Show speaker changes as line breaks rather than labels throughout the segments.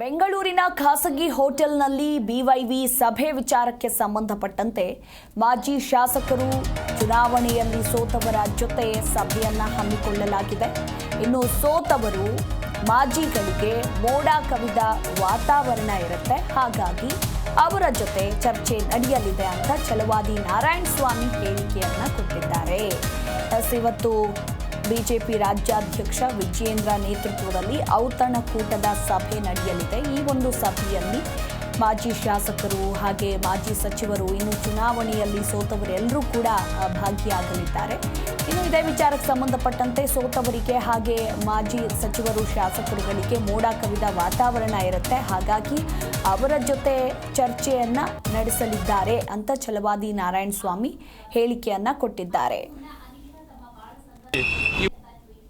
ಬೆಂಗಳೂರಿನ ಖಾಸಗಿ ಹೋಟೆಲ್ನಲ್ಲಿ ಬಿವೈವಿ ಸಭೆ ವಿಚಾರಕ್ಕೆ ಸಂಬಂಧಪಟ್ಟಂತೆ ಮಾಜಿ ಶಾಸಕರು ಚುನಾವಣೆಯಲ್ಲಿ ಸೋತವರ ಜೊತೆ ಸಭೆಯನ್ನ ಹಮ್ಮಿಕೊಳ್ಳಲಾಗಿದೆ. ಇನ್ನು ಸೋತವರು ಮಾಜಿಗಳಿಗೆ ಮೋಡ ಕವಿದ ವಾತಾವರಣ ಇರುತ್ತೆ. ಹಾಗಾಗಿ ಅವರ ಜೊತೆ ಚರ್ಚೆ ನಡೆಯಲಿದೆ ಅಂತ ಛಲವಾದಿ ನಾರಾಯಣ ಸ್ವಾಮಿ ಹೇಳಿಕೆಯನ್ನ ಕೊಟ್ಟಿದ್ದಾರೆ. ಇವತ್ತು ಬಿಜೆಪಿ ರಾಜ್ಯಾಧ್ಯಕ್ಷ ವಿಜಯೇಂದ್ರ ನೇತೃತ್ವದಲ್ಲಿ ಔತಣಕೂಟದ ಸಭೆ ನಡೆಯಲಿದೆ. ಈ ಒಂದು ಸಭೆಯಲ್ಲಿ ಮಾಜಿ ಶಾಸಕರು ಹಾಗೆ ಮಾಜಿ ಸಚಿವರು, ಇನ್ನು ಚುನಾವಣೆಯಲ್ಲಿ ಸೋತವರೆಲ್ಲರೂ ಕೂಡ ಭಾಗಿಯಾಗಲಿದ್ದಾರೆ. ಇನ್ನು ಇದೇ ವಿಚಾರಕ್ಕೆ ಸಂಬಂಧಪಟ್ಟಂತೆ ಸೋತವರಿಗೆ ಹಾಗೆ ಮಾಜಿ ಸಚಿವರು, ಶಾಸಕರುಗಳಿಗೆ ಮೋಡ ಕವಿದ ವಾತಾವರಣ ಇರುತ್ತೆ. ಹಾಗಾಗಿ ಅವರ ಜೊತೆ ಚರ್ಚೆಯನ್ನು ನಡೆಸಲಿದ್ದಾರೆ ಅಂತ ಛಲವಾದಿ ನಾರಾಯಣ ಸ್ವಾಮಿ ಹೇಳಿಕೆಯನ್ನ ಕೊಟ್ಟಿದ್ದಾರೆ.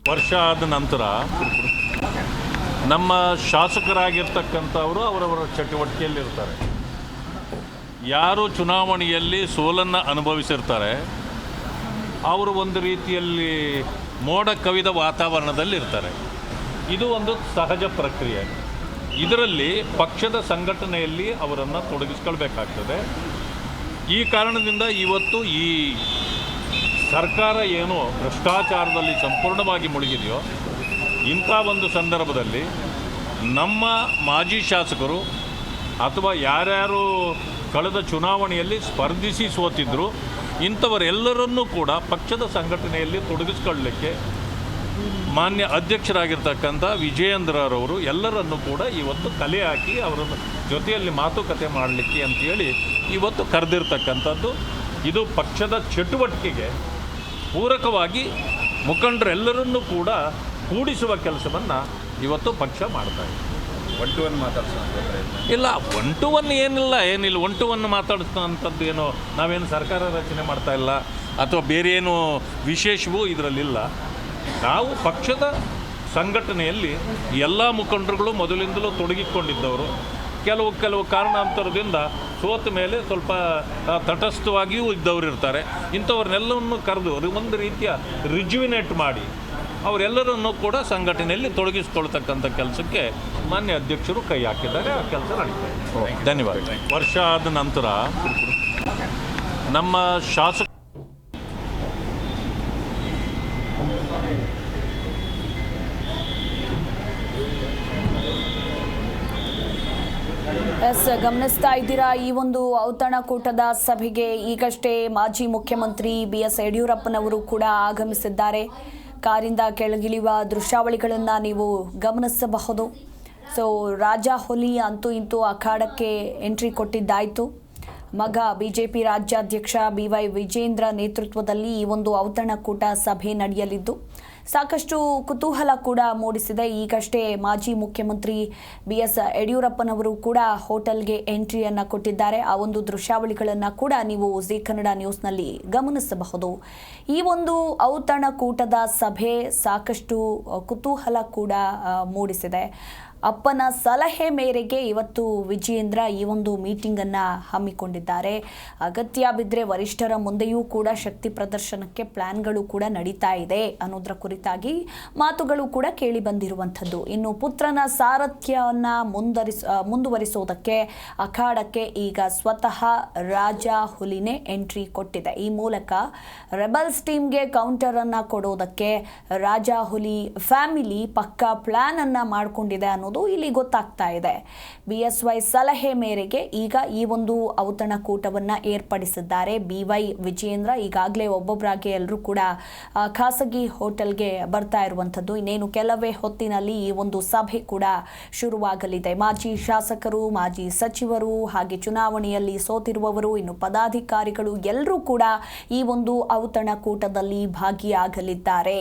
ವರ್ಷ ಆದ ನಂತರ ನಮ್ಮ ಶಾಸಕರಾಗಿರ್ತಕ್ಕಂಥವರು ಅವರವರ ಚಟುವಟಿಕೆಯಲ್ಲಿರ್ತಾರೆ. ಯಾರು ಚುನಾವಣೆಯಲ್ಲಿ ಸೋಲನ್ನು ಅನುಭವಿಸಿರ್ತಾರೆ, ಅವರು ಒಂದು ರೀತಿಯಲ್ಲಿ ಮೋಡ ಕವಿದ ವಾತಾವರಣದಲ್ಲಿರ್ತಾರೆ. ಇದು ಒಂದು ಸಹಜ ಪ್ರಕ್ರಿಯೆ. ಇದರಲ್ಲಿ ಪಕ್ಷದ ಸಂಘಟನೆಯಲ್ಲಿ ಅವರನ್ನು ತೊಡಗಿಸ್ಕೊಳ್ಬೇಕಾಗ್ತದೆ. ಈ ಕಾರಣದಿಂದ ಇವತ್ತು ಈ ಸರ್ಕಾರ ಏನು ಭ್ರಷ್ಟಾಚಾರದಲ್ಲಿ ಸಂಪೂರ್ಣವಾಗಿ ಮುಳುಗಿದೆಯೋ ಇಂಥ ಒಂದು ಸಂದರ್ಭದಲ್ಲಿ ನಮ್ಮ ಮಾಜಿ ಶಾಸಕರು ಅಥವಾ ಯಾರ್ಯಾರು ಕಳೆದ ಚುನಾವಣೆಯಲ್ಲಿ ಸ್ಪರ್ಧಿಸಿ ಸೋತಿದ್ರು, ಇಂಥವರೆಲ್ಲರನ್ನೂ ಕೂಡ ಪಕ್ಷದ ಸಂಘಟನೆಯಲ್ಲಿ ತೊಡಗಿಸ್ಕೊಳ್ಳಲಿಕ್ಕೆ ಮಾನ್ಯ ಅಧ್ಯಕ್ಷರಾಗಿರ್ತಕ್ಕಂಥ ವಿಜಯೇಂದ್ರರವರು ಎಲ್ಲರನ್ನೂ ಕೂಡ ಇವತ್ತು ಕಲೆ ಹಾಕಿ ಅವರ ಜೊತೆಯಲ್ಲಿ ಮಾತುಕತೆ ಮಾಡಲಿಕ್ಕೆ ಅಂತೇಳಿ ಇವತ್ತು ಕರೆದಿರ್ತಕ್ಕಂಥದ್ದು. ಇದು ಪಕ್ಷದ ಚಟುವಟಿಕೆಗೆ ಪೂರಕವಾಗಿ ಮುಖಂಡರೆಲ್ಲರನ್ನೂ ಕೂಡ ಕೂಡಿಸುವ ಕೆಲಸವನ್ನು ಇವತ್ತು ಪಕ್ಷ ಮಾಡ್ತಾ ಇದೆ.
ಒನ್ ಟು ಒನ್
ಇಲ್ಲ ಒನ್ ಟು ಒನ್ ಏನಿಲ್ಲ ಏನಿಲ್ಲ. ಒನ್ ಟು ಒನ್ ಮಾತಾಡಿಸ್ತಂಥದ್ದು ಏನು ನಾವೇನು ಸರ್ಕಾರ ರಚನೆ ಮಾಡ್ತಾ ಇಲ್ಲ ಅಥವಾ ಬೇರೆ ಏನು ವಿಶೇಷವೂ ಇದರಲ್ಲಿಲ್ಲ. ನಾವು ಪಕ್ಷದ ಸಂಘಟನೆಯಲ್ಲಿ ಎಲ್ಲ ಮುಖಂಡರುಗಳು ಮೊದಲಿಂದಲೂ ತೊಡಗಿಕೊಂಡಿದ್ದವರು. ಕೆಲವು ಕೆಲವು ಕಾರಣಾಂತರದಿಂದ ಸೋತ ಮೇಲೆ ಸ್ವಲ್ಪ ತಟಸ್ಥವಾಗಿಯೂ ಇದ್ದವರು ಇರ್ತಾರೆ. ಇಂಥವ್ರನ್ನೆಲ್ಲವನ್ನು ಕರೆದು ಒಂದು ರೀತಿಯ ರಿಜ್ಯುವಿನೇಟ್ ಮಾಡಿ ಅವರೆಲ್ಲರನ್ನು ಕೂಡ ಸಂಘಟನೆಯಲ್ಲಿ ತೊಡಗಿಸ್ಕೊಳ್ತಕ್ಕಂಥ ಕೆಲಸಕ್ಕೆ ಮಾನ್ಯ ಅಧ್ಯಕ್ಷರು ಕೈ ಹಾಕಿದ್ದಾರೆ. ಆ ಕೆಲಸ ನಡೀತಾರೆ ಧನ್ಯವಾದ. ವರ್ಷ ಆದ ನಂತರ ನಮ್ಮ ಶಾಸಕ
ಎಸ್, ಗಮನಿಸ್ತಾ ಇದ್ದೀರಾ? ಈ ಒಂದು ಔತಣಕೂಟದ ಸಭೆಗೆ ಈಗಷ್ಟೇ ಮಾಜಿ ಮುಖ್ಯಮಂತ್ರಿ ಬಿ ಎಸ್ ಯಡಿಯೂರಪ್ಪನವರು ಕೂಡ ಆಗಮಿಸಿದ್ದಾರೆ. ಕಾರಿಂದ ಕೆಳಗಿಳಿಯುವ ದೃಶ್ಯಾವಳಿಗಳನ್ನು ನೀವು ಗಮನಿಸಬಹುದು. ಸೊ ರಾಜ ಹುಲಿ ಅಂತೂ ಇಂತೂ ಅಖಾಡಕ್ಕೆ ಎಂಟ್ರಿ ಕೊಟ್ಟಿದ್ದಾಯಿತು. ಮಗ ಬಿಜೆಪಿ ರಾಜ್ಯಾಧ್ಯಕ್ಷ ಬಿ ವೈ ವಿಜೇಂದ್ರ ನೇತೃತ್ವದಲ್ಲಿ ಈ ಒಂದು ಔತಣಕೂಟ ಸಭೆ ನಡೆಯಲಿದ್ದು ಸಾಕಷ್ಟು ಕುತೂಹಲ ಕೂಡ ಮೂಡಿಸಿದೆ. ಈಗಷ್ಟೇ ಮಾಜಿ ಮುಖ್ಯಮಂತ್ರಿ ಬಿ ಎಸ್ ಯಡಿಯೂರಪ್ಪನವರು ಕೂಡ ಹೋಟೆಲ್ಗೆ ಎಂಟ್ರಿಯನ್ನು ಕೊಟ್ಟಿದ್ದಾರೆ. ಆ ಒಂದು ದೃಶ್ಯಾವಳಿಗಳನ್ನು ಕೂಡ ನೀವು ಜಿ ಕನ್ನಡ ನ್ಯೂಸ್ನಲ್ಲಿ ಗಮನಿಸಬಹುದು. ಈ ಒಂದು ಔತಣಕೂಟದ ಸಭೆ ಸಾಕಷ್ಟು ಕುತೂಹಲ ಕೂಡ ಮೂಡಿಸಿದೆ. ಅಪ್ಪನ ಸಲಹೆ ಮೇರೆಗೆ ಇವತ್ತು ವಿಜಯೇಂದ್ರ ಈ ಒಂದು ಮೀಟಿಂಗ್ ಅನ್ನ ಹಮ್ಮಿಕೊಂಡಿದ್ದಾರೆ. ಅಗತ್ಯ ಬಿದ್ದರೆ ವರಿಷ್ಠರ ಮುಂದೆಯೂ ಕೂಡ ಶಕ್ತಿ ಪ್ರದರ್ಶನಕ್ಕೆ ಪ್ಲಾನ್ಗಳು ಕೂಡ ನಡೀತಾ ಇದೆ ಅನ್ನೋದರ ಕುರಿತಾಗಿ ಮಾತುಗಳು ಕೂಡ ಕೇಳಿ ಬಂದಿರುವಂಥದ್ದು. ಇನ್ನು ಪುತ್ರನ ಸಾರಥ್ಯವನ್ನು ಮುಂದರಿಸ ಮುಂದುವರಿಸೋದಕ್ಕೆ ಅಖಾಡಕ್ಕೆ ಈಗ ಸ್ವತಃ ರಾಜ ಹುಲಿನೇ ಎಂಟ್ರಿ ಕೊಟ್ಟಿದೆ. ಈ ಮೂಲಕ ರೆಬಲ್ಸ್ ಟೀಮ್ಗೆ ಕೌಂಟರ್ ಅನ್ನ ಕೊಡೋದಕ್ಕೆ ರಾಜ ಹುಲಿ ಫ್ಯಾಮಿಲಿ ಪಕ್ಕಾ ಪ್ಲಾನ್ ಅನ್ನ ಮಾಡಿಕೊಂಡಿದೆ ಅನ್ನೋದು ಇಲ್ಲಿ ಗೊತ್ತಾಗ್ತಾ ಇದೆ. ಬಿ ಎಸ್ ವೈ ಸಲಹೆ ಮೇರೆಗೆ ಈಗ ಈ ಒಂದು ಔತಣಕೂಟವನ್ನ ಏರ್ಪಡಿಸಿದ್ದಾರೆ. ಬಿ ವೈ ವಿಜಯೇಂದ್ರ ಈಗಾಗಲೇ ಒಬ್ಬೊಬ್ಬರಾಗಿ ಎಲ್ಲರೂ ಕೂಡ ಖಾಸಗಿ ಹೋಟೆಲ್ಗೆ ಬರ್ತಾ ಇರುವಂಥದ್ದು. ಇನ್ನೇನು ಕೆಲವೇ ಹೊತ್ತಿನಲ್ಲಿ ಈ ಒಂದು ಸಭೆ ಕೂಡ ಶುರುವಾಗಲಿದೆ. ಮಾಜಿ ಶಾಸಕರು, ಮಾಜಿ ಸಚಿವರು ಹಾಗೆ ಚುನಾವಣೆಯಲ್ಲಿ ಸೋತಿರುವವರು, ಇನ್ನು ಪದಾಧಿಕಾರಿಗಳು ಎಲ್ಲರೂ ಕೂಡ ಈ ಒಂದು ಔತಣಕೂಟದಲ್ಲಿ ಭಾಗಿಯಾಗಲಿದ್ದಾರೆ.